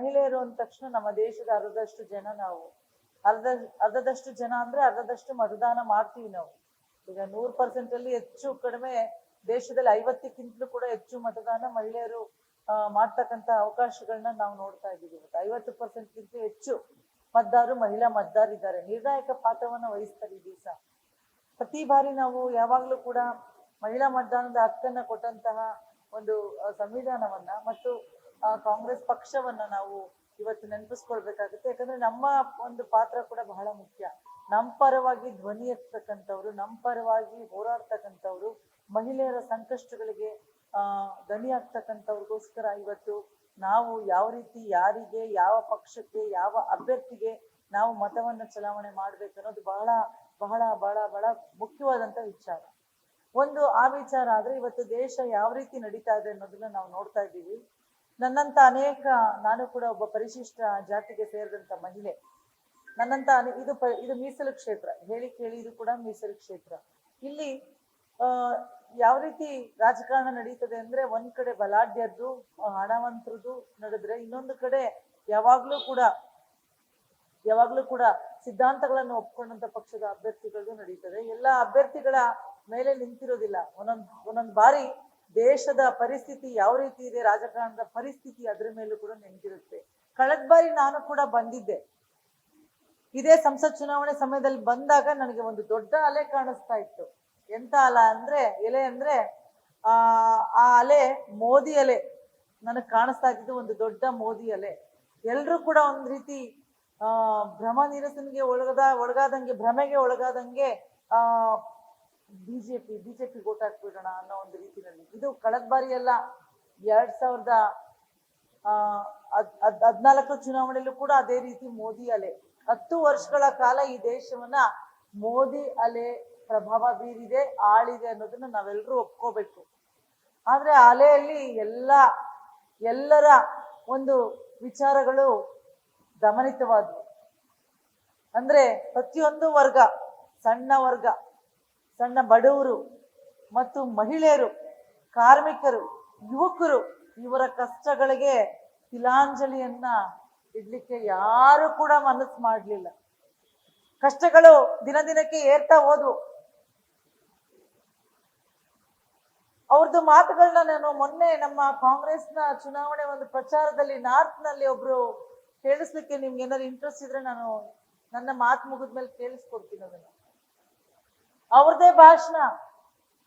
ಮಹಿಳೆಯರು ಅಂದ ತಕ್ಷಣ ನಮ್ಮ ದೇಶದ ಅರ್ಧದಷ್ಟು ಜನ ನಾವು. ಅರ್ಧ, ಅರ್ಧದಷ್ಟು ಜನ ಅಂದ್ರೆ ಅರ್ಧದಷ್ಟು ಮತದಾನ ಮಾಡ್ತೀವಿ ನಾವು. ಈಗ ನೂರ್ ಪರ್ಸೆಂಟ್ ಅಲ್ಲಿ ಹೆಚ್ಚು ಕಡಿಮೆ ದೇಶದಲ್ಲಿ ಐವತ್ತಕ್ಕಿಂತಲೂ ಕೂಡ ಹೆಚ್ಚು ಮತದಾನ ಮಹಿಳೆಯರು ಮಾಡ್ತಕ್ಕಂತ ಅವಕಾಶಗಳನ್ನ ನಾವು ನೋಡ್ತಾ ಇದ್ದೀವಿ. ಇವತ್ತು ಐವತ್ತು ಪರ್ಸೆಂಟ್ಗಿಂತ ಹೆಚ್ಚು ಮತದಾರರು ಮಹಿಳಾ ಮತದಾರಿದ್ದಾರೆ ನಿರ್ಣಾಯಕ ಪಾತ್ರವನ್ನ ವಹಿಸ್ತಾರೆ ಈ ದಿವಸ. ಪ್ರತಿ ಬಾರಿ ನಾವು ಯಾವಾಗ್ಲೂ ಕೂಡ ಮಹಿಳಾ ಮತದಾನದ ಹಕ್ಕನ್ನ ಕೊಟ್ಟಂತಹ ಒಂದು ಸಂವಿಧಾನವನ್ನ ಮತ್ತು ಕಾಂಗ್ರೆಸ್ ಪಕ್ಷವನ್ನ ನಾವು ಇವತ್ತು ನೆನಪಿಸ್ಕೊಳ್ಬೇಕಾಗುತ್ತೆ. ಯಾಕಂದ್ರೆ ನಮ್ಮ ಒಂದು ಪಾತ್ರ ಕೂಡ ಬಹಳ ಮುಖ್ಯ. ನಮ್ಮ ಪರವಾಗಿ ಧ್ವನಿ ಎತ್ತಕ್ಕಂಥವ್ರು ನಮ್ಮ ಪರವಾಗಿ ಹೋರಾಡ್ತಕ್ಕಂಥವ್ರು ಮಹಿಳೆಯರ ಸಂಕಷ್ಟಗಳಿಗೆ, ಆ ಧ್ವನಿ ಆಗ್ತಕ್ಕಂಥವ್ರಿಗೋಸ್ಕರ ಇವತ್ತು ನಾವು ಯಾವ ರೀತಿ ಯಾರಿಗೆ, ಯಾವ ಪಕ್ಷಕ್ಕೆ, ಯಾವ ಅಭ್ಯರ್ಥಿಗೆ ನಾವು ಮತವನ್ನ ಚಲಾವಣೆ ಮಾಡ್ಬೇಕು ಅನ್ನೋದು ಬಹಳ ಬಹಳ ಬಹಳ ಬಹಳ ಮುಖ್ಯವಾದಂತ ವಿಚಾರ. ಒಂದು ಆ ವಿಚಾರ ಆದ್ರೆ ಇವತ್ತು ದೇಶ ಯಾವ ರೀತಿ ನಡೀತಾ ಇದೆ ಅನ್ನೋದನ್ನ ನಾವು ನೋಡ್ತಾ ಇದ್ದೀವಿ. ನನ್ನಂತ ಅನೇಕ, ನಾನು ಕೂಡ ಒಬ್ಬ ಪರಿಶಿಷ್ಟ ಜಾತಿಗೆ ಸೇರಿದಂತ ಮಹಿಳೆ. ನನ್ನಂತ ಇದು ಇದು ಮೀಸಲು ಕ್ಷೇತ್ರ. ಹೇಳಿ ಕೇಳಿ ಇದು ಕೂಡ ಮೀಸಲು ಕ್ಷೇತ್ರ. ಇಲ್ಲಿ ಯಾವ ರೀತಿ ರಾಜಕಾರಣ ನಡೀತದೆ ಅಂದ್ರೆ ಒಂದ್ ಕಡೆ ಬಲಾಢ್ಯದ್ದು ಹಣವಂತರದ್ದು ನಡೆದ್ರೆ ಇನ್ನೊಂದು ಕಡೆ ಯಾವಾಗ್ಲೂ ಕೂಡ ಯಾವಾಗ್ಲೂ ಕೂಡ ಸಿದ್ಧಾಂತಗಳನ್ನು ಒಪ್ಕೊಂಡಂತ ಪಕ್ಷದ ಅಭ್ಯರ್ಥಿಗಳು ನಡೀತದೆ. ಎಲ್ಲ ಅಭ್ಯರ್ಥಿಗಳ ಮೇಲೆ ನಿಂತಿರೋದಿಲ್ಲ. ಒಂದೊಂದ್ ಒಂದೊಂದ್ ಬಾರಿ ದೇಶದ ಪರಿಸ್ಥಿತಿ ಯಾವ ರೀತಿ ಇದೆ, ರಾಜಕಾರಣದ ಪರಿಸ್ಥಿತಿ ಅದ್ರ ಮೇಲೂ ಕೂಡ ನೆನಪಿರುತ್ತೆ. ಕಳೆದ ಬಾರಿ ನಾನು ಕೂಡ ಬಂದಿದ್ದೆ. ಇದೇ ಸಂಸತ್ ಚುನಾವಣೆ ಸಮಯದಲ್ಲಿ ಬಂದಾಗ ನನಗೆ ಒಂದು ದೊಡ್ಡ ಅಲೆ ಕಾಣಿಸ್ತಾ ಇತ್ತು. ಎಂತ ಅಲ ಅಂದ್ರೆ, ಎಲೆ ಅಂದ್ರೆ, ಆ ಆ ಅಲೆ ಮೋದಿ ಅಲೆ. ನನಗೆ ಕಾಣಿಸ್ತಾ ಇದ್ದಿದ್ದು ಒಂದು ದೊಡ್ಡ ಮೋದಿ ಅಲೆ. ಎಲ್ರೂ ಕೂಡ ಒಂದ್ ರೀತಿ, ಆ, ಭ್ರಮ ನಿರಸನಿಗೆ ಒಳಗದ, ಒಳಗಾದಂಗೆ, ಭ್ರಮೆಗೆ ಒಳಗಾದಂಗೆ, ಆ ಬಿಜೆಪಿ ಬಿಜೆಪಿ ಓಟ್ ಹಾಕ್ಬಿಡೋಣ ಅನ್ನೋ ಒಂದು ರೀತಿಯಲ್ಲಿ. ಇದು ಕಳೆದ ಬಾರಿ ಎಲ್ಲ ಎರಡ್ ಸಾವಿರದ, ಆ, ಹದ್- ಹದ್- ಹದ್ನಾಲ್ಕರ ಚುನಾವಣೆಯಲ್ಲೂ ಕೂಡ ಅದೇ ರೀತಿ ಮೋದಿ ಅಲೆ. ಹತ್ತು ವರ್ಷಗಳ ಕಾಲ ಈ ದೇಶವನ್ನ ಮೋದಿ ಅಲೆ ಪ್ರಭಾವ ಬೀರಿದೆ, ಆಳಿದೆ ಅನ್ನೋದನ್ನ ನಾವೆಲ್ಲರೂ ಒಪ್ಕೋಬೇಕು. ಆದ್ರೆ ಅಲೆಯಲ್ಲಿ ಎಲ್ಲ, ಎಲ್ಲರ ಒಂದು ವಿಚಾರಗಳು ಗಮನಿತವಾದವು. ಅಂದ್ರೆ ಪ್ರತಿಯೊಂದು ವರ್ಗ, ಸಣ್ಣ ವರ್ಗ ಸಣ್ಣ ಬಡವರು ಮತ್ತು ಮಹಿಳೆಯರು, ಕಾರ್ಮಿಕರು, ಯುವಕರು ಇವರ ಕಷ್ಟಗಳಿಗೆ ತಿಲಾಂಜಲಿಯನ್ನ ಇಡ್ಲಿಕ್ಕೆ ಯಾರು ಕೂಡ ಮನಸ್ಸು ಮಾಡ್ಲಿಲ್ಲ. ಕಷ್ಟಗಳು ದಿನ ದಿನಕ್ಕೆ ಏರ್ತಾ ಹೋದ್ವು. ಅವ್ರದ್ದು ಮಾತುಗಳನ್ನ ನಾನು ಮೊನ್ನೆ ನಮ್ಮ ಕಾಂಗ್ರೆಸ್ನ ಚುನಾವಣೆ ಒಂದು ಪ್ರಚಾರದಲ್ಲಿ ನಾರ್ತ್ನಲ್ಲಿ ಒಬ್ರು ಕೇಳಿಸ್ಲಿಕ್ಕೆ ನಿಮ್ಗೆ ಏನಾದ್ರು ಇಂಟ್ರೆಸ್ಟ್ ಇದ್ರೆ ನಾನು ನನ್ನ ಮಾತು ಮುಗಿದ್ಮೇಲೆ ಕೇಳಿಸ್ಕೊಡ್ತೀನಿ ಅದನ್ನ. ಅವ್ರದೇ ಭಾಷಣ.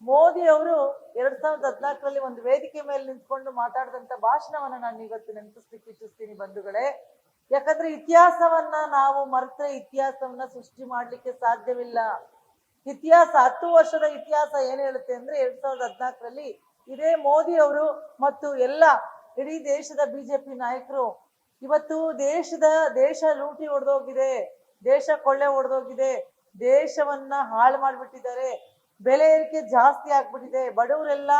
ಮೋದಿ ಅವರು ಎರಡ್ ಸಾವಿರದ ಹದ್ನಾಲ್ಕರಲ್ಲಿ ಒಂದು ವೇದಿಕೆ ಮೇಲೆ ನಿಂತ್ಕೊಂಡು ಮಾತಾಡಿದಂತ ಭಾಷಣವನ್ನ ನಾನು ಇವತ್ತು ನೆನಪಿಸ್ಲಿಕ್ಕೆ ಇಚ್ಛಿಸ್ತೀನಿ ಬಂಧುಗಳೇ. ಯಾಕಂದ್ರೆ ಇತಿಹಾಸವನ್ನ ನಾವು ಮರೆತ್ರೆ ಇತಿಹಾಸವನ್ನ ಸೃಷ್ಟಿ ಮಾಡ್ಲಿಕ್ಕೆ ಸಾಧ್ಯವಿಲ್ಲ. ಇತಿಹಾಸ, ಹತ್ತು ವರ್ಷದ ಇತಿಹಾಸ ಏನ್ ಹೇಳುತ್ತೆ ಅಂದ್ರೆ ಎರಡ್ ಸಾವಿರದ ಹದ್ನಾಲ್ಕರಲ್ಲಿ ಇದೇ ಮೋದಿ ಅವರು ಮತ್ತು ಎಲ್ಲ ಇಡೀ ದೇಶದ ಬಿಜೆಪಿ ನಾಯಕರು. ಇವತ್ತು ದೇಶದ ದೇಶ ಲೂಟಿ ಹೊಡೆದೋಗಿದೆ. ದೇಶ ಕೊಳ್ಳೆ ಹೊಡೆದೋಗಿದೆ. ದೇಶವನ್ನ ಹಾಳು ಮಾಡ್ಬಿಟ್ಟಿದ್ದಾರೆ. ಬೆಲೆ ಏರಿಕೆ ಜಾಸ್ತಿ ಆಗ್ಬಿಟ್ಟಿದೆ. ಬಡವರೆಲ್ಲ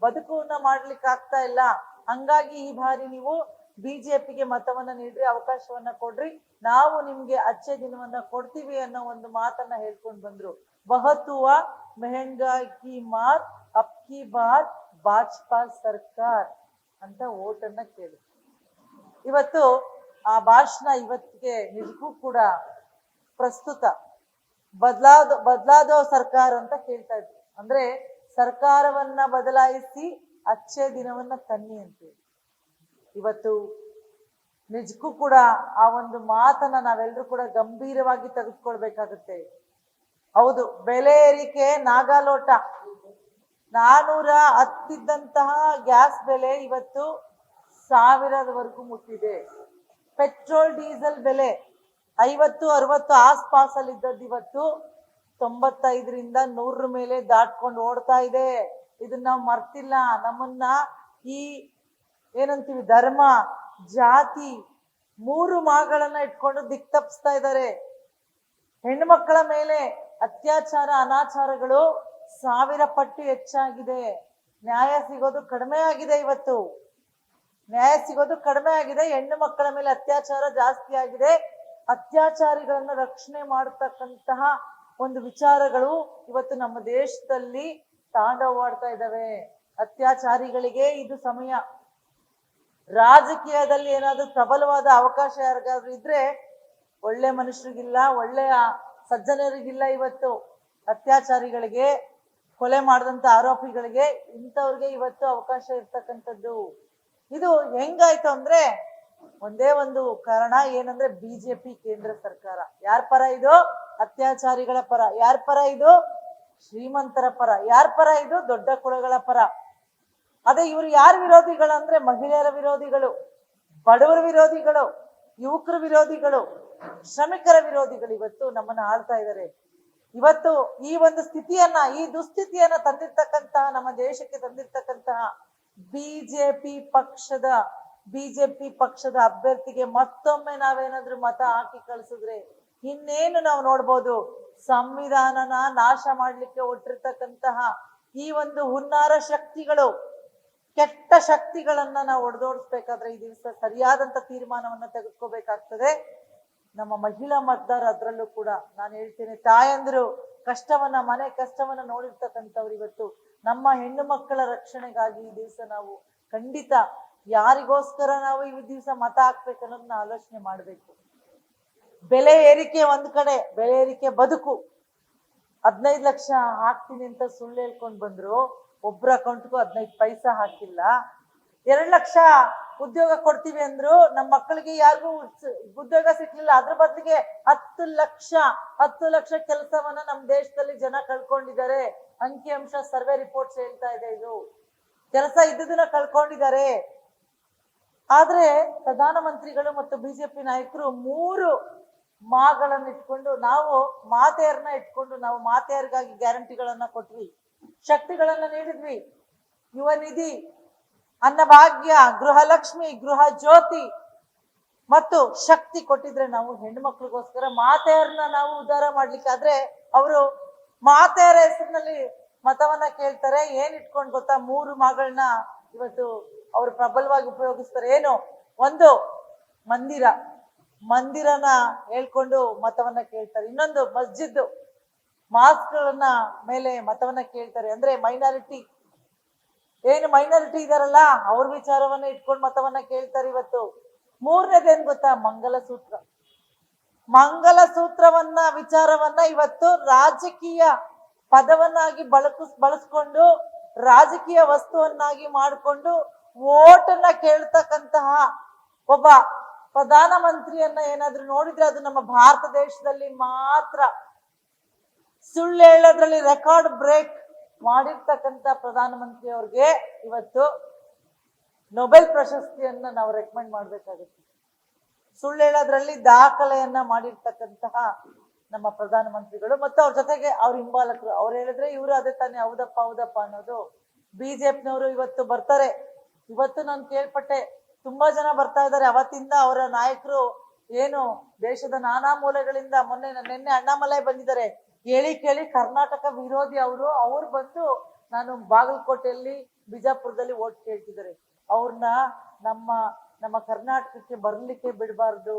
ಬದುಕುವನ್ನ ಮಾಡ್ಲಿಕ್ಕೆ ಆಗ್ತಾ ಇಲ್ಲ. ಹಂಗಾಗಿ ಈ ಬಾರಿ ನೀವು ಬಿಜೆಪಿಗೆ ಮತವನ್ನ ನೀಡ್ರಿ, ಅವಕಾಶವನ್ನ ಕೊಡ್ರಿ. ನಾವು ನಿಮ್ಗೆ ಅಚ್ಚೆ ದಿನವನ್ನ ಕೊಡ್ತೀವಿ ಅನ್ನೋ ಒಂದು ಮಾತನ್ನ ಹೇಳ್ಕೊಂಡ್ ಬಂದ್ರು. ಬಹತುವ ಮೆಹಂಗಾ ಕಿ ಮಾತ್ ಅಪ್ಕಿ ಬಾತ್, ಭಾಜಪಾ ಸರ್ಕಾರ್ ಅಂತ ಓಟನ್ನ ಕೇಳಿ. ಇವತ್ತು ಆ ಭಾಷಣ ಇವತ್ತಿಗೆ ನಿಜಕ್ಕೂ ಕೂಡ ಪ್ರಸ್ತುತ. ಬದಲಾದ, ಬದಲಾದೋ ಸರ್ಕಾರ ಅಂತ ಕೇಳ್ತಾ ಇದ್ರು ಅಂದ್ರೆ ಸರ್ಕಾರವನ್ನ ಬದಲಾಯಿಸಿ ಅಚ್ಚೆ ದಿನವನ್ನ ತನ್ನಿ ಅಂತೇಳಿ. ಇವತ್ತು ನಿಜಕ್ಕೂ ಕೂಡ ಆ ಒಂದು ಮಾತನ್ನ ನಾವೆಲ್ಲರೂ ಕೂಡ ಗಂಭೀರವಾಗಿ ತೆಗೆದುಕೊಳ್ಬೇಕಾಗುತ್ತೆ. ಹೌದು, ಬೆಲೆ ಏರಿಕೆ, ನಾಗಾಲೋಟ. ನಾನೂರ ಹತ್ತಿದ್ದಂತಹ ಗ್ಯಾಸ್ ಬೆಲೆ ಇವತ್ತು ಸಾವಿರದವರೆಗೂ ಮುಟ್ಟಿದೆ. ಪೆಟ್ರೋಲ್, ಡೀಸೆಲ್ ಬೆಲೆ ಐವತ್ತು, ಅರವತ್ತು ಆಸ್ಪಾಸಲ್ಲಿ ಇದ್ದದ್ದು ಇವತ್ತು ತೊಂಬತ್ತೈದರಿಂದ ನೂರ ಮೇಲೆ ದಾಟ್ಕೊಂಡು ಓಡ್ತಾ ಇದೆ. ಇದನ್ನ ನಾವು ಮರ್ತಿಲ್ಲ. ನಮ್ಮನ್ನ ಈ ಏನಂತೀವಿ, ಧರ್ಮ, ಜಾತಿ ಮೂರು ಮಾಗಳನ್ನ ಇಟ್ಕೊಂಡು ದಿಕ್ ತಪ್ಪಿಸ್ತಾ ಇದ್ದಾರೆ. ಹೆಣ್ಮಕ್ಕಳ ಮೇಲೆ ಅತ್ಯಾಚಾರ, ಅನಾಚಾರಗಳು ಸಾವಿರ ಪಟ್ಟು ಹೆಚ್ಚಾಗಿದೆ. ನ್ಯಾಯ ಸಿಗೋದು ಕಡಿಮೆ ಆಗಿದೆ ಇವತ್ತು. ನ್ಯಾಯ ಸಿಗೋದು ಕಡಿಮೆ ಆಗಿದೆ. ಹೆಣ್ಣು ಮಕ್ಕಳ ಮೇಲೆ ಅತ್ಯಾಚಾರ ಜಾಸ್ತಿ ಆಗಿದೆ. ಅತ್ಯಾಚಾರಿಗಳನ್ನ ರಕ್ಷಣೆ ಮಾಡತಕ್ಕಂತಹ ಒಂದು ವಿಚಾರಗಳು ಇವತ್ತು ನಮ್ಮ ದೇಶದಲ್ಲಿ ತಾಂಡವಾಡ್ತಾ ಇದ್ದಾವೆ. ಅತ್ಯಾಚಾರಿಗಳಿಗೆ ಇದು ಸಮಯ. ರಾಜಕೀಯದಲ್ಲಿ ಏನಾದ್ರೂ ಪ್ರಬಲವಾದ ಅವಕಾಶ ಯಾರಿಗಾದ್ರೂ ಇದ್ರೆ ಒಳ್ಳೆ ಮನುಷ್ಯರಿಗಿಲ್ಲ, ಒಳ್ಳೆಯ ಸಜ್ಜನರಿಗಿಲ್ಲ ಇವತ್ತು. ಅತ್ಯಾಚಾರಿಗಳಿಗೆ, ಕೊಲೆ ಮಾಡಿದಂತ ಆರೋಪಿಗಳಿಗೆ ಇಂಥವ್ರಿಗೆ ಇವತ್ತು ಅವಕಾಶ ಇರ್ತಕ್ಕಂಥದ್ದು. ಇದು ಹೆಂಗಾಯ್ತು ಅಂದ್ರೆ ಒಂದೇ ಒಂದು ಕಾರಣ ಏನಂದ್ರೆ ಬಿಜೆಪಿ ಕೇಂದ್ರ ಸರ್ಕಾರ. ಯಾರ ಪರ ಇದು? ಅತ್ಯಾಚಾರಿಗಳ ಪರ. ಯಾರ ಪರ ಇದು? ಶ್ರೀಮಂತರ ಪರ. ಯಾರ ಪರ ಇದು? ದೊಡ್ಡ ಕುಳಗಳ ಪರ. ಅದೇ ಇವರು ಯಾರ ವಿರೋಧಿಗಳು ಅಂದ್ರೆ ಮಹಿಳೆಯರ ವಿರೋಧಿಗಳು, ಬಡವರ ವಿರೋಧಿಗಳು, ಯುವಕರ ವಿರೋಧಿಗಳು, ಶ್ರಮಿಕರ ವಿರೋಧಿಗಳು ಇವತ್ತು ನಮ್ಮನ್ನ ಆಳ್ತಾ ಇದ್ದಾರೆ ಇವತ್ತು ಈ ಒಂದು ಸ್ಥಿತಿಯನ್ನ, ಈ ದುಸ್ಥಿತಿಯನ್ನ ತಂದಿರ್ತಕ್ಕಂತಹ ನಮ್ಮ ದೇಶಕ್ಕೆ ತಂದಿರ್ತಕ್ಕಂತಹ ಬಿಜೆಪಿ ಪಕ್ಷದ ಬಿಜೆಪಿ ಪಕ್ಷದ ಅಭ್ಯರ್ಥಿಗೆ ಮತ್ತೊಮ್ಮೆ ನಾವೇನಾದ್ರೂ ಮತ ಹಾಕಿ ಕಳ್ಸಿದ್ರೆ ಇನ್ನೇನು ನಾವು ನೋಡ್ಬೋದು? ಸಂವಿಧಾನನ ನಾಶ ಮಾಡ್ಲಿಕ್ಕೆ ಹೊಟ್ಟಿರ್ತಕ್ಕಂತಹ ಈ ಒಂದು ಹುನ್ನಾರ ಶಕ್ತಿಗಳು, ಕೆಟ್ಟ ಶಕ್ತಿಗಳನ್ನ ನಾವು ಒಡೆದೋಡಿಸ್ಬೇಕಾದ್ರೆ ಈ ದಿವಸ ಸರಿಯಾದಂತ ತೀರ್ಮಾನವನ್ನ ತೆಗೆದುಕೋಬೇಕಾಗ್ತದೆ. ನಮ್ಮ ಮಹಿಳಾ ಮತದಾರ ಅದ್ರಲ್ಲೂ ಕೂಡ ನಾನು ಹೇಳ್ತೇನೆ, ತಾಯಂದ್ರು, ಕಷ್ಟವನ್ನ, ಮನೆ ಕಷ್ಟವನ್ನ ನೋಡಿರ್ತಕ್ಕಂಥವ್ರು ಇವತ್ತು. ನಮ್ಮ ಹೆಣ್ಣು ಮಕ್ಕಳ ರಕ್ಷಣೆಗಾಗಿ ಈ ದಿವಸ ನಾವು ಖಂಡಿತ ಯಾರಿಗೋಸ್ಕರ ನಾವು ಈ ದಿವಸ ಮತ ಹಾಕ್ಬೇಕು ಅನ್ನೋದನ್ನ ಆಲೋಚನೆ ಮಾಡಬೇಕು. ಬೆಲೆ ಏರಿಕೆ ಒಂದ್ ಕಡೆ, ಬೆಲೆ ಏರಿಕೆ ಬದುಕು. ಹದಿನೈದು ಲಕ್ಷ ಹಾಕ್ತೀನಿ ಅಂತ ಸುಳ್ಳು ಹೇಳ್ಕೊಂಡ್ ಬಂದ್ರು, ಒಬ್ರ ಅಕೌಂಟ್ಗೂ ಹದಿನೈದು ಪೈಸಾ ಹಾಕಿಲ್ಲ. ಎರಡ್ ಲಕ್ಷ ಉದ್ಯೋಗ ಕೊಡ್ತೀವಿ ಅಂದ್ರು ನಮ್ಮ ಮಕ್ಕಳಿಗೆ ಯಾರಿಗೂ ಉದ್ಯೋಗ ಸಿಕ್ಲಿಲ್ಲ. ಅದ್ರ ಬದಲಿಗೆ ಹತ್ತು ಲಕ್ಷ ಹತ್ತು ಲಕ್ಷ ಕೆಲಸವನ್ನ ನಮ್ಮ ದೇಶದಲ್ಲಿ ಜನ ಕಳ್ಕೊಂಡಿದ್ದಾರೆ. ಅಂಕಿಅಂಶ ಸರ್ವೆ ರಿಪೋರ್ಟ್ಸ್ ಹೇಳ್ತಾ ಇದೆ ಇದು. ಕೆಲಸ ಇದ್ದುದನ್ನ ಕಳ್ಕೊಂಡಿದ್ದಾರೆ. ಆದ್ರೆ ಪ್ರಧಾನಮಂತ್ರಿಗಳು ಮತ್ತು ಬಿಜೆಪಿ ನಾಯಕರು ಮೂರು ಮಾಗಳನ್ನ ಇಟ್ಕೊಂಡು ನಾವು ಮಾತೆಯರನ್ನ ಇಟ್ಕೊಂಡು ನಾವು ಮಾತೆಯರಿಗಾಗಿ ಗ್ಯಾರಂಟಿಗಳನ್ನ ಕೊಟ್ವಿ, ಶಕ್ತಿಗಳನ್ನ ನೀಡಿದ್ವಿ. ಯುವ ನಿಧಿ, ಅನ್ನಭಾಗ್ಯ, ಗೃಹಲಕ್ಷ್ಮಿ, ಗೃಹ ಜ್ಯೋತಿ ಮತ್ತು ಶಕ್ತಿ ಕೊಟ್ಟಿದ್ರೆ ನಾವು ಹೆಣ್ಮಕ್ಳಿಗೋಸ್ಕರ ಮಾತೆಯರನ್ನ ನಾವು ಉದ್ಧಾರ ಮಾಡ್ಲಿಕ್ಕೆ. ಆದ್ರೆ ಅವರು ಮಾತೆಯರ ಹೆಸರಿನಲ್ಲಿ ಮತವನ್ನ ಕೇಳ್ತಾರೆ. ಏನ್ ಇಟ್ಕೊಂಡು ಗೊತ್ತಾ? ಮೂರು ಮಗಳನ್ನ ಇವತ್ತು ಅವರು ಪ್ರಬಲವಾಗಿ ಉಪಯೋಗಿಸ್ತಾರೆ. ಏನು? ಒಂದು ಮಂದಿರ. ಮಂದಿರನ ಹೇಳ್ಕೊಂಡು ಮತವನ್ನ ಕೇಳ್ತಾರೆ. ಇನ್ನೊಂದು ಮಸ್ಜಿದ್. ಮಾಸ್ಕ್ಗಳನ್ನ ಮೇಲೆ ಮತವನ್ನ ಕೇಳ್ತಾರೆ. ಅಂದ್ರೆ ಮೈನಾರಿಟಿ. ಏನು ಮೈನಾರಿಟಿ ಇದಾರಲ್ಲ? ಅವ್ರ ವಿಚಾರವನ್ನ ಇಟ್ಕೊಂಡು ಮತವನ್ನ ಕೇಳ್ತಾರೆ ಇವತ್ತು. ಮೂರನೇದೇನ್ ಗೊತ್ತಾ? ಮಂಗಲ ಸೂತ್ರ ಮಂಗಲ ಸೂತ್ರವನ್ನ ವಿಚಾರವನ್ನ ಇವತ್ತು ರಾಜಕೀಯ ಪದವನ್ನಾಗಿ ಬಳಕ, ಬಳಸ್ಕೊಂಡು, ರಾಜಕೀಯ ವಸ್ತುವನ್ನಾಗಿ ಮಾಡಿಕೊಂಡು ಓಟನ್ನ ಕೇಳ್ತಕ್ಕಂತಹ ಒಬ್ಬ ಪ್ರಧಾನ ಮಂತ್ರಿಯನ್ನ ಏನಾದ್ರೂ ನೋಡಿದ್ರೆ ಅದು ನಮ್ಮ ಭಾರತ ದೇಶದಲ್ಲಿ ಮಾತ್ರ ಸುಳ್ಳು ಹೇಳೋದ್ರಲ್ಲಿ ರೆಕಾರ್ಡ್ ಬ್ರೇಕ್ ಮಾಡಿರ್ತಕ್ಕಂಥ ಪ್ರಧಾನಮಂತ್ರಿ ಅವ್ರಿಗೆ ಇವತ್ತು ನೊಬೆಲ್ ಪ್ರಶಸ್ತಿಯನ್ನ ನಾವು ರೆಕಮೆಂಡ್ ಮಾಡ್ಬೇಕಾಗುತ್ತೆ. ಸುಳ್ಳು ಹೇಳೋದ್ರಲ್ಲಿ ದಾಖಲೆಯನ್ನ ಮಾಡಿರ್ತಕ್ಕಂತಹ ನಮ್ಮ ಪ್ರಧಾನ ಮಂತ್ರಿಗಳು ಮತ್ತು ಅವ್ರ ಜೊತೆಗೆ ಅವ್ರ ಹಿಂಬಾಲಕರು. ಅವ್ರು ಹೇಳಿದ್ರೆ ಇವರು ಅದೇ ತಾನೇ, ಹೌದಪ್ಪ ಹೌದಪ್ಪ ಅನ್ನೋದು. ಬಿಜೆಪಿನವರು ಇವತ್ತು ಬರ್ತಾರೆ. ಇವತ್ತು ನಾನು ಕೇಳ್ಪಟ್ಟೆ, ತುಂಬಾ ಜನ ಬರ್ತಾ ಇದ್ದಾರೆ. ಅವತ್ತಿಂದ ಅವರ ನಾಯಕರು ಏನು ದೇಶದ ನಾನಾ ಮೂಲೆಗಳಿಂದ ಮೊನ್ನೆ ನಿನ್ನೆ ಅಣ್ಣಾಮಲೈ ಬಂದಿದ್ದಾರೆ. ಹೇಳಿ ಕೇಳಿ ಕರ್ನಾಟಕ ವಿರೋಧಿ ಅವರು, ಅವ್ರು ಬಂದು ನಾನು ಬಾಗಲಕೋಟೆಯಲ್ಲಿ ಬಿಜಾಪುರದಲ್ಲಿ ಓಟ್ ಕೇಳ್ತಿದ್ದಾರೆ. ಅವ್ರನ್ನ ನಮ್ಮ ನಮ್ಮ ಕರ್ನಾಟಕಕ್ಕೆ ಬರ್ಲಿಕ್ಕೆ ಬಿಡಬಾರ್ದು.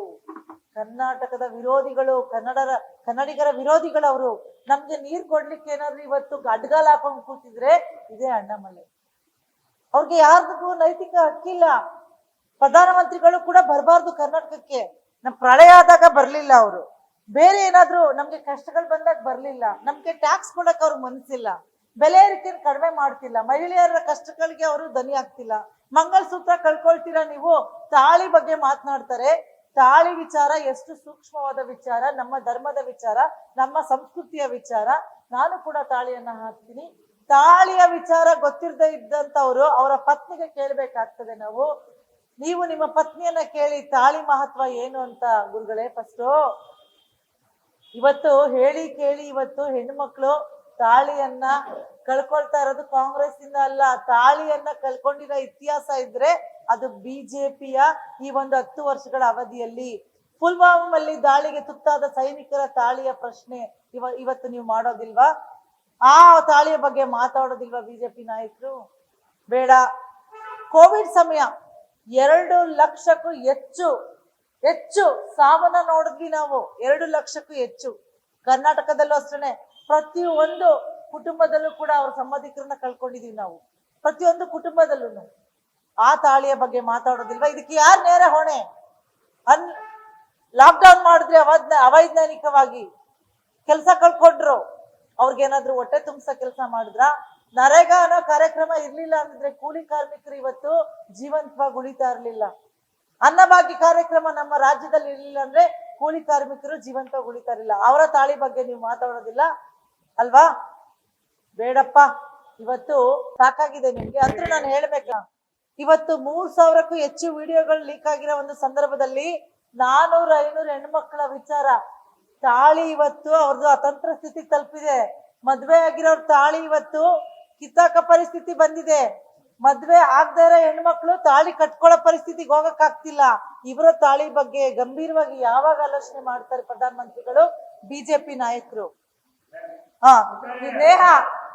ಕರ್ನಾಟಕದ ವಿರೋಧಿಗಳು, ಕನ್ನಡರ, ಕನ್ನಡಿಗರ ವಿರೋಧಿಗಳು ಅವರು ನಮ್ಗೆ ನೀರ್ ಕೊಡ್ಲಿಕ್ಕೆ ಏನಾದ್ರು ಇವತ್ತು ಅಡ್ಗಾಲ್ ಹಾಕೊಂಡು ಕೂತಿದ್ರೆ ಇದೇ ಅಣ್ಣಾಮಲೈ. ಅವ್ರಿಗೆ ಯಾರ್ದಕ್ಕೂ ನೈತಿಕ ಹಕ್ಕಿಲ್ಲ ಪ್ರಧಾನಮಂತ್ರಿಗಳು ಕೂಡ ಬರಬಾರ್ದು ಕರ್ನಾಟಕಕ್ಕೆ. ನಮ್ ಪ್ರಳಯ ಆದಾಗ ಬರ್ಲಿಲ್ಲ ಅವರು. ಬೇರೆ ಏನಾದ್ರು ನಮ್ಗೆ ಕಷ್ಟಗಳು ಬಂದಾಗ ಬರ್ಲಿಲ್ಲ. ನಮ್ಗೆ ಟ್ಯಾಕ್ಸ್ ಕೊಡಕ್ ಅವ್ರಿಗೆ ಮನ್ಸಿಲ್ಲ. ಬೆಲೆ ಏರಿಕೆ ಕಡಿಮೆ ಮಾಡ್ತಿಲ್ಲ. ಮಹಿಳೆಯರ ಕಷ್ಟಗಳಿಗೆ ಅವರು ದನಿ ಆಗ್ತಿಲ್ಲ. ಮಂಗಲಸೂತ್ರ ಕಳ್ಕೊಳ್ತೀರಾ ನೀವು? ತಾಳಿ ಬಗ್ಗೆ ಮಾತನಾಡ್ತಾರೆ. ತಾಳಿ ವಿಚಾರ ಎಷ್ಟು ಸೂಕ್ಷ್ಮವಾದ ವಿಚಾರ. ನಮ್ಮ ಧರ್ಮದ ವಿಚಾರ, ನಮ್ಮ ಸಂಸ್ಕೃತಿಯ ವಿಚಾರ. ನಾನು ಕೂಡ ತಾಳಿಯನ್ನ ಹಾಕ್ತೀನಿ. ತಾಳಿಯ ವಿಚಾರ ಗೊತ್ತಿರದೇ ಇದ್ದಂತವ್ರು ಅವರ ಪತ್ನಿಗೆ ಕೇಳ್ಬೇಕಾಗ್ತದೆ ನಾವು. ನೀವು ನಿಮ್ಮ ಪತ್ನಿಯನ್ನ ಕೇಳಿ ತಾಳಿ ಮಹತ್ವ ಏನು ಅಂತ ಗುರುಗಳೇ ಫಸ್ಟು ಇವತ್ತು ಹೇಳಿ ಕೇಳಿ ಇವತ್ತು ಹೆಣ್ಮಕ್ಳು ತಾಳಿಯನ್ನ ಕಳ್ಕೊಳ್ತಾ ಇರೋದು ಕಾಂಗ್ರೆಸ್ ಇಂದ ಅಲ್ಲ. ತಾಳಿಯನ್ನ ಕಳ್ಕೊಂಡಿರೋ ಇತಿಹಾಸ ಇದ್ರೆ ಅದು ಬಿಜೆಪಿಯ ಈ ಒಂದು ಹತ್ತು ವರ್ಷಗಳ ಅವಧಿಯಲ್ಲಿ ಪುಲ್ವಾಮಲ್ಲಿ ದಾಳಿಗೆ ತುತ್ತಾದ ಸೈನಿಕರ ತಾಳಿಯ ಪ್ರಶ್ನೆ ಇವ, ಇವತ್ತು ನೀವು ಮಾಡೋದಿಲ್ವಾ? ಆ ತಾಳಿಯ ಬಗ್ಗೆ ಮಾತಾಡೋದಿಲ್ವಾ ಬಿಜೆಪಿ ನಾಯಕರು? ಬೇಡ. ಕೋವಿಡ್ ಸಮಯ ಎರಡು ಲಕ್ಷಕ್ಕೂ ಹೆಚ್ಚು ಹೆಚ್ಚು ಸಾವನ್ನ ನೋಡಿದ್ವಿ ನಾವು. ಎರಡು ಲಕ್ಷಕ್ಕೂ ಹೆಚ್ಚು. ಕರ್ನಾಟಕದಲ್ಲೂ ಅಷ್ಟೇ ಪ್ರತಿಯೊಂದು ಕುಟುಂಬದಲ್ಲೂ ಕೂಡ ಅವ್ರ ಸಂಬಂಧಿಕರನ್ನ ಕಳ್ಕೊಂಡಿದೀವಿ ನಾವು. ಪ್ರತಿಯೊಂದು ಕುಟುಂಬದಲ್ಲೂ ಆ ತಾಳಿಯ ಬಗ್ಗೆ ಮಾತಾಡೋದಿಲ್ವಾ? ಇದಕ್ಕೆ ಯಾರು ನೇರ ಹೊಣೆ? ಅನ್ ಲಾಕ್ಡೌನ್ ಮಾಡಿದ್ರೆ ಅವೈಜ್ಞ ಅವೈಜ್ಞಾನಿಕವಾಗಿ ಕೆಲಸ ಕಳ್ಕೊಂಡ್ರು. ಅವ್ರಿಗೇನಾದ್ರೂ ಹೊಟ್ಟೆ ತುಂಬಿಸ ಕೆಲಸ ಮಾಡಿದ್ರ? ನರೇಗಾ ಅನ್ನೋ ಕಾರ್ಯಕ್ರಮ ಇರ್ಲಿಲ್ಲ ಅಂದ್ರೆ ಕೂಲಿ ಕಾರ್ಮಿಕರು ಇವತ್ತು ಜೀವಂತವಾಗಿ ಉಳಿತಾ ಇರ್ಲಿಲ್ಲ. ಅನ್ನಭಾಗ್ಯ ಕಾರ್ಯಕ್ರಮ ನಮ್ಮ ರಾಜ್ಯದಲ್ಲಿ ಇರ್ಲಿಲ್ಲ ಅಂದ್ರೆ ಕೂಲಿ ಕಾರ್ಮಿಕರು ಜೀವಂತವಾಗಿ ಉಳಿತಾ ಇರಲಿಲ್ಲ. ಅವರ ತಾಳಿ ಬಗ್ಗೆ ನೀವು ಮಾತಾಡೋದಿಲ್ಲ, ಅಲ್ವಾ? ಬೇಡಪ್ಪ, ಇವತ್ತು ಸಾಕಾಗಿದೆ ನಿಮ್ಗೆ. ಅಂದ್ರೆ ನಾನು ಹೇಳ್ಬೇಕ? ಇವತ್ತು ಮೂರ್ ಸಾವಿರಕ್ಕೂ ಹೆಚ್ಚು ವಿಡಿಯೋಗಳು ಲೀಕ್ ಆಗಿರೋ ಒಂದು ಸಂದರ್ಭದಲ್ಲಿ ನಾನೂರ ಐನೂರು ಹೆಣ್ಮಕ್ಳ ವಿಚಾರ ತಾಳಿ ಇವತ್ತು ಅವ್ರದ್ದು ಅತಂತ್ರ ಸ್ಥಿತಿ ತಲುಪಿದೆ. ಮದ್ವೆ ಆಗಿರೋರ್ ತಾಳಿ ಇವತ್ತು ಕಿತ್ತಾಕ ಪರಿಸ್ಥಿತಿ ಬಂದಿದೆ. ಮದ್ವೆ ಆಗದೇ ಇರೋ ಹೆಣ್ಮಕ್ಳು ತಾಳಿ ಕಟ್ಕೊಳ್ಳೋ ಪರಿಸ್ಥಿತಿಗೆ ಹೋಗಕ್ಕಾಗ್ತಿಲ್ಲ ಇವರ ತಾಳಿ ಬಗ್ಗೆ ಗಂಭೀರವಾಗಿ ಯಾವಾಗ ಆಲೋಚನೆ ಮಾಡ್ತಾರೆ ಪ್ರಧಾನಮಂತ್ರಿಗಳು? ಬಿಜೆಪಿ ನಾಯಕರು. ಹಾ ನೇಹ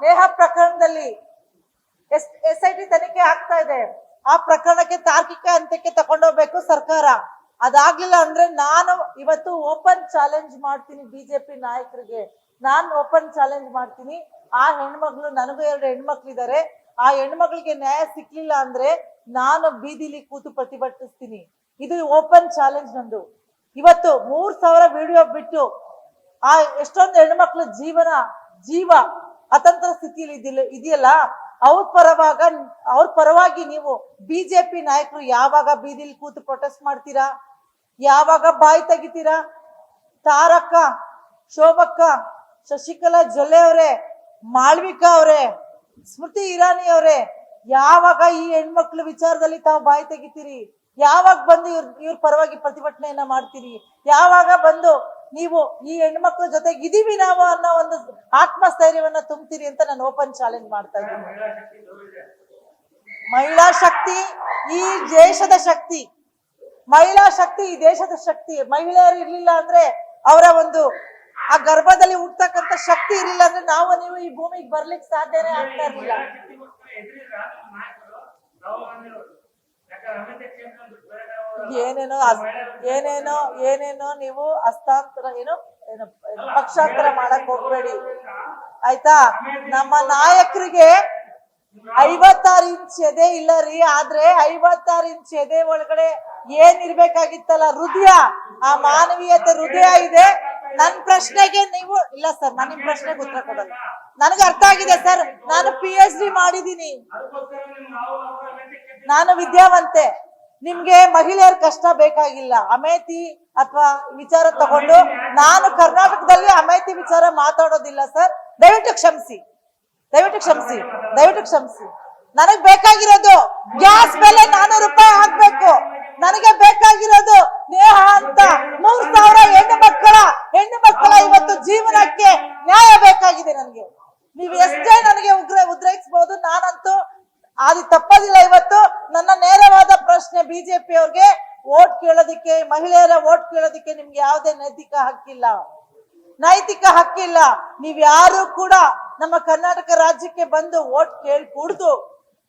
ನೇಹ ಪ್ರಕರಣದಲ್ಲಿ ಎಸ್ ಎಸ್ ಐ ಟಿ ತನಿಖೆ ಆಗ್ತಾ ಇದೆ. ಆ ಪ್ರಕರಣಕ್ಕೆ ತಾರ್ಕಿಕ ಅಂತ್ಯಕ್ಕೆ ತಗೊಂಡೋಗ್ಬೇಕು ಸರ್ಕಾರ. ಅದಾಗ್ಲಿಲ್ಲ ಅಂದ್ರೆ ನಾನು ಇವತ್ತು ಓಪನ್ ಚಾಲೆಂಜ್ ಮಾಡ್ತೀನಿ ಬಿಜೆಪಿ ನಾಯಕರಿಗೆ. ನಾನು ಓಪನ್ ಚಾಲೆಂಜ್ ಮಾಡ್ತೀನಿ. ಆ ಹೆಣ್ಮಕ್ಳು ನನಗೂ ಎರಡು ಹೆಣ್ಮಕ್ಳಿದ್ದಾರೆ ಆ ಹೆಣ್ಮಕ್ಳಿಗೆ ನ್ಯಾಯ ಸಿಕ್ಲಿಲ್ಲ ಅಂದ್ರೆ ನಾನು ಬೀದಿಲಿ ಕೂತು ಪ್ರತಿಭಟಿಸ್ತೀನಿ. ಇದು ಓಪನ್ ಚಾಲೆಂಜ್ ನಂದು. ಇವತ್ತು ಮೂರ್ ಸಾವಿರ ವಿಡಿಯೋ ಬಿಟ್ಟು ಆ ಎಷ್ಟೊಂದು ಹೆಣ್ಮಕ್ಳು ಜೀವನ, ಜೀವ, ಅತಂತ್ರ ಸ್ಥಿತಿಯಲ್ಲಿ ಇದೆಯಲ್ಲ? ಅವ್ರ ಪರವಾಗ, ಅವ್ರ ಪರವಾಗಿ ನೀವು ಬಿಜೆಪಿ ನಾಯಕರು ಯಾವಾಗ ಬೀದಿಲಿ ಕೂತು ಪ್ರೊಟೆಸ್ಟ್ ಮಾಡ್ತೀರಾ? ಯಾವಾಗ ಬಾಯಿ ತೆಗಿತೀರಾ? ತಾರಕ್ಕ ಶೋಭಕ್ಕ, ಶಶಿಕಲಾ ಜೊಲ್ಲೆ ಅವರೇ, ಮಾಳ್ವಿಕಾ ಅವರೇ, ಸ್ಮೃತಿ ಇರಾನಿ ಅವರೇ, ಯಾವಾಗ ಈ ಹೆಣ್ಮಕ್ಳ ವಿಚಾರದಲ್ಲಿ ತಾವು ಬಾಯಿ ತೆಗಿತೀರಿ? ಯಾವಾಗ ಬಂದು ಇವ್ರ ಇವ್ರ ಪರವಾಗಿ ಪ್ರತಿಭಟನೆಯನ್ನ ಮಾಡ್ತೀರಿ? ಯಾವಾಗ ಬಂದು ನೀವು ಈ ಹೆಣ್ಮಕ್ಳ ಜೊತೆಗೆ ಇದೀವಿ ನಾವು ಅನ್ನೋ ಒಂದು ಆತ್ಮಸ್ಥೈರ್ಯವನ್ನ ತುಂಬ್ತೀರಿ ಅಂತ ನಾನು ಓಪನ್ ಚಾಲೆಂಜ್ ಮಾಡ್ತಾ ಇದ್ದೀನಿ ಮಹಿಳಾ ಶಕ್ತಿ ಈ ದೇಶದ ಶಕ್ತಿ ಮಹಿಳಾ ಶಕ್ತಿ ಈ ದೇಶದ ಶಕ್ತಿ ಮಹಿಳೆಯರು ಇರ್ಲಿಲ್ಲ ಅಂದ್ರೆ ಅವರ ಒಂದು ಆ ಗರ್ಭದಲ್ಲಿ ಹುಟ್ಟತಕ್ಕಂತ ಶಕ್ತಿ ಇರ್ಲಿಲ್ಲ ಅಂದ್ರೆ ನಾವು ನೀವು ಈ ಭೂಮಿಗೆ ಬರ್ಲಿಕ್ಕೆ ಸಾಧ್ಯನೇ ಆಗ್ತಾ ಇರ್ಲಿಲ್ಲ ಏನೇನೋ ಏನೇನೋ ಏನೇನೋ ನೀವು ಹಸ್ತಾಂತರ, ಏನು ಪಕ್ಷಾಂತರ ಮಾಡಕ್ ಹೋಗ್ಬೇಡಿ. ಆಯ್ತಾ? ನಮ್ಮ ನಾಯಕರಿಗೆ ಐವತ್ತಾರು ಇಂಚ್ ಎದೆ ಇಲ್ಲ ರೀ, ಆದ್ರೆ ಐವತ್ತಾರು ಇಂಚ್ ಎದೆ ಒಳಗಡೆ ಏನ್ ಇರ್ಬೇಕಾಗಿತ್ತಲ್ಲ? ಹೃದಯ. ಆ ಮಾನವೀಯತೆ ಹೃದಯ ಇದೆ. ನನ್ ಪ್ರಶ್ನೆಗೆ ನೀವು ಇಲ್ಲ ಸರ್, ನಾನು ನಿಮ್ ಪ್ರಶ್ನೆಗೆ ಉತ್ತರ ಕೊಡಲ್ಲ. ನನಗೆ ಅರ್ಥ ಆಗಿದೆ ಸರ್. ನಾನು ಪಿ ಎಚ್ ಡಿ ಮಾಡಿದೀನಿ ನಾನು ವಿದ್ಯಾವಂತೆ. ನಿಮ್ಗೆ ಮಹಿಳೆಯರ ಕಷ್ಟ ಬೇಕಾಗಿಲ್ಲ. ಅಮೇತಿ ಅಥವಾ ವಿಚಾರ ತಗೊಂಡು ನಾನು ಕರ್ನಾಟಕದಲ್ಲಿ ಅಮೇತಿ ವಿಚಾರ ಮಾತಾಡೋದಿಲ್ಲ ಸರ್. ದಯವಿಟ್ಟು ಕ್ಷಮಿಸಿ. ದಯವಿಟ್ಟು ಕ್ಷಮಿಸಿ. ದಯವಿಟ್ಟು ಕ್ಷಮಿಸಿ. ನನಗ್ ಬೇಕಾಗಿರೋದು ಗ್ಯಾಸ್ ಬೆಲೆ ನಾನೂರು ರೂಪಾಯಿ ಹಾಕ್ಬೇಕು. ನನಗೆ ಬೇಕಾಗಿರೋದು ನೇಹ ಅಂತ ಮೂರ್ ಸಾವಿರ ಹೆಣ್ಣು ಮಕ್ಕಳ ಹೆಣ್ಣು ಮಕ್ಕಳ ಇವತ್ತು ಜೀವನಕ್ಕೆ ನ್ಯಾಯ ಬೇಕಾಗಿದೆ ನನಗೆ. ನೀವು ಎಷ್ಟೇ ನನಗೆ ಉಗ್ರ ಉದ್ರೇಕಿಸಬಹುದು ನಾನಂತೂ ಅದು ತಪ್ಪದಿಲ್ಲ ಇವತ್ತು. ಪ್ರಶ್ನೆ ಬಿಜೆಪಿ ಅವ್ರಿಗೆ ಓಟ್ ಕೇಳೋದಿಕ್ಕೆ, ಮಹಿಳೆಯರ ಓಟ್ ಕೇಳೋದಿಕ್ಕೆ ನಿಮ್ಗೆ ಯಾವುದೇ ನೈತಿಕ ಹಕ್ಕಿಲ್ಲ. ನೈತಿಕ ಹಕ್ಕಿಲ್ಲ. ನೀವ್ ಯಾರು ಕೂಡ ನಮ್ಮ ಕರ್ನಾಟಕ ರಾಜ್ಯಕ್ಕೆ ಬಂದು ಓಟ್ ಕೇಳಿ ಕೂಡ್ದು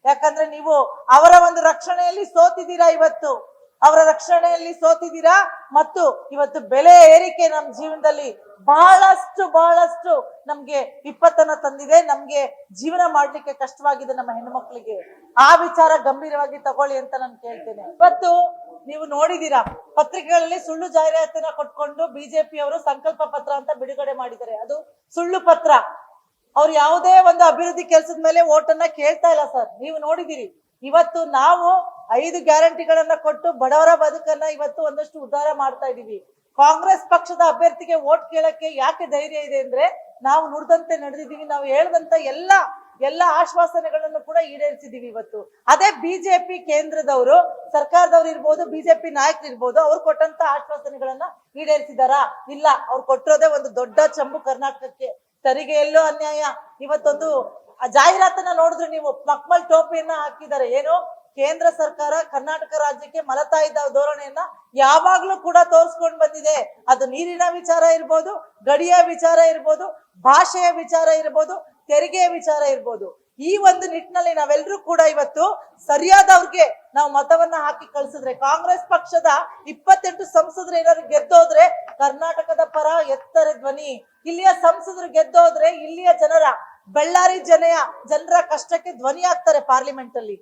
ಯಾಕಂದ್ರೆ ನೀವು ಅವರ ಒಂದು ರಕ್ಷಣೆಯಲ್ಲಿ ಸೋತಿದ್ದೀರಾ ಇವತ್ತು. ಅವರ ರಕ್ಷಣೆಯಲ್ಲಿ ಸೋತಿದ್ದೀರಾ? ಮತ್ತು ಇವತ್ತು ಬೆಲೆ ಏರಿಕೆ ನಮ್ಮ ಜೀವನದಲ್ಲಿ ಬಹಳಷ್ಟು ಬಹಳಷ್ಟು ನಮ್ಗೆ ವಿಪತ್ತನ್ನ ತಂದಿದೆ. ನಮ್ಗೆ ಜೀವನ ಮಾಡ್ಲಿಕ್ಕೆ ಕಷ್ಟವಾಗಿದೆ ನಮ್ಮ ಹೆಣ್ಮಕ್ಳಿಗೆ ಆ ವಿಚಾರ ಗಂಭೀರವಾಗಿ ತಗೊಳ್ಳಿ ಅಂತ ನಾನು ಕೇಳ್ತೇನೆ. ಇವತ್ತು ನೀವು ನೋಡಿದೀರಾ ಪತ್ರಿಕೆಗಳಲ್ಲಿ ಸುಳ್ಳು ಜಾಹೀರಾತನ್ನ ಕೊಟ್ಕೊಂಡು ಬಿಜೆಪಿ ಅವರು ಸಂಕಲ್ಪ ಪತ್ರ ಅಂತ ಬಿಡುಗಡೆ ಮಾಡಿದ್ದಾರೆ. ಅದು ಸುಳ್ಳು ಪತ್ರ. ಅವ್ರು ಯಾವುದೇ ಒಂದು ಅಭಿವೃದ್ಧಿ ಕೆಲಸದ ಮೇಲೆ ಓಟನ್ನ ಕೇಳ್ತಾ ಇಲ್ಲ ಸರ್. ನೀವು ನೋಡಿದಿರಿ ಇವತ್ತು ನಾವು ಐದು ಗ್ಯಾರಂಟಿಗಳನ್ನ ಕೊಟ್ಟು ಬಡವರ ಬದುಕನ್ನ ಇವತ್ತು ಒಂದಷ್ಟು ಉದ್ಧಾರ ಮಾಡ್ತಾ ಇದೀವಿ. ಕಾಂಗ್ರೆಸ್ ಪಕ್ಷದ ಅಭ್ಯರ್ಥಿಗೆ ವೋಟ್ ಕೇಳಕ್ಕೆ ಯಾಕೆ ಧೈರ್ಯ ಇದೆ ಅಂದ್ರೆ ನಾವು ನುಡಿದಂತೆ ನಡೆದಿದ್ದೀವಿ, ನಾವು ಹೇಳ್ದಂತ ಎಲ್ಲ ಎಲ್ಲ ಆಶ್ವಾಸನೆಗಳನ್ನು ಕೂಡ ಈಡೇರಿಸಿದೀವಿ ಇವತ್ತು. ಅದೇ ಬಿಜೆಪಿ ಕೇಂದ್ರದವರು, ಸರ್ಕಾರದವ್ರು ಇರ್ಬೋದು, ಬಿಜೆಪಿ ನಾಯಕರು ಇರ್ಬೋದು, ಅವ್ರು ಕೊಟ್ಟಂತ ಆಶ್ವಾಸನೆಗಳನ್ನ ಈಡೇರಿಸಿದಾರಾ? ಇಲ್ಲ, ಅವ್ರು ಕೊಟ್ಟಿರೋದೇ ಒಂದು ದೊಡ್ಡ ಚಂಬು ಕರ್ನಾಟಕಕ್ಕೆ. ತೆರಿಗೆಯಲ್ಲೂ ಅನ್ಯಾಯ. ಇವತ್ತೊಂದು ಆ ಜಾಹೀರಾತನ್ನ ನೋಡಿದ್ರೆ ನೀವು, ಮಕ್ಮಲ್ ಟೋಪಿಯನ್ನ ಹಾಕಿದ್ದಾರೆ ಏನು ಕೇಂದ್ರ ಸರ್ಕಾರ ಕರ್ನಾಟಕ ರಾಜ್ಯಕ್ಕೆ ಮಲತಾ ಇದ್ದ ಧೋರಣೆಯನ್ನ ಯಾವಾಗ್ಲೂ ಕೂಡ ತೋರಿಸ್ಕೊಂಡು ಬಂದಿದೆ. ಅದು ನೀರಿನ ವಿಚಾರ ಇರ್ಬೋದು, ಗಡಿಯ ವಿಚಾರ ಇರ್ಬೋದು, ಭಾಷೆಯ ವಿಚಾರ ಇರ್ಬೋದು, ತೆರಿಗೆಯ ವಿಚಾರ ಇರ್ಬೋದು. ಈ ಒಂದು ನಿಟ್ಟಿನಲ್ಲಿ ನಾವೆಲ್ಲರೂ ಕೂಡ ಇವತ್ತು ಸರಿಯಾದವ್ರಿಗೆ ನಾವು ಮತವನ್ನ ಹಾಕಿ ಕಳ್ಸಿದ್ರೆ, ಕಾಂಗ್ರೆಸ್ ಪಕ್ಷದ ಇಪ್ಪತ್ತೆಂಟು ಸಂಸದರು ಏನಾದ್ರು ಗೆದ್ದೋದ್ರೆ ಕರ್ನಾಟಕದ ಪರ ಎತ್ತರ ಧ್ವನಿ. ಇಲ್ಲಿಯ ಸಂಸದರು ಗೆದ್ದೋದ್ರೆ ಇಲ್ಲಿಯ ಜನರ, ಬಳ್ಳಾರಿ ಜನಯ ಜನರ ಕಷ್ಟಕ್ಕೆ ಧ್ವನಿ ಆಗ್ತಾರೆ ಪಾರ್ಲಿಮೆಂಟ್ ಅಲ್ಲಿ.